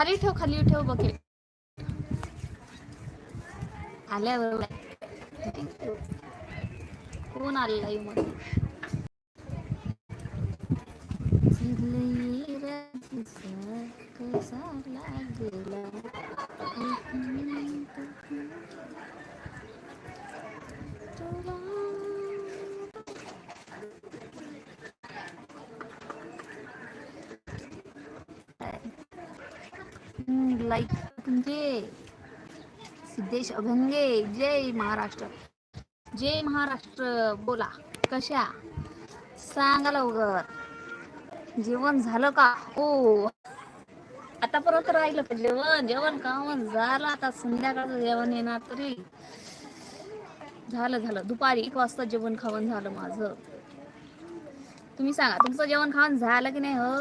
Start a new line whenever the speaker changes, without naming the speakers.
खाली ठेव खाली ठेव बकेट आल्यावर कोण आलेला मग? कसा लागला. लाईक तुमचे सिद्धेश अभंगे जय महाराष्ट्र. जय महाराष्ट्र बोला. कशा? सांगा लवकर. जेवण झालं का? हो. आता परत राहिलं का जेवण? जेवण कावण झालं. आता संध्याकाळचं जेवण येणार तरी. झालं झालं. दुपारी एक वाजता जेवण खावण झालं माझं. तुम्ही सांगा तुमचं जेवण खावण झालं की नाही? हो.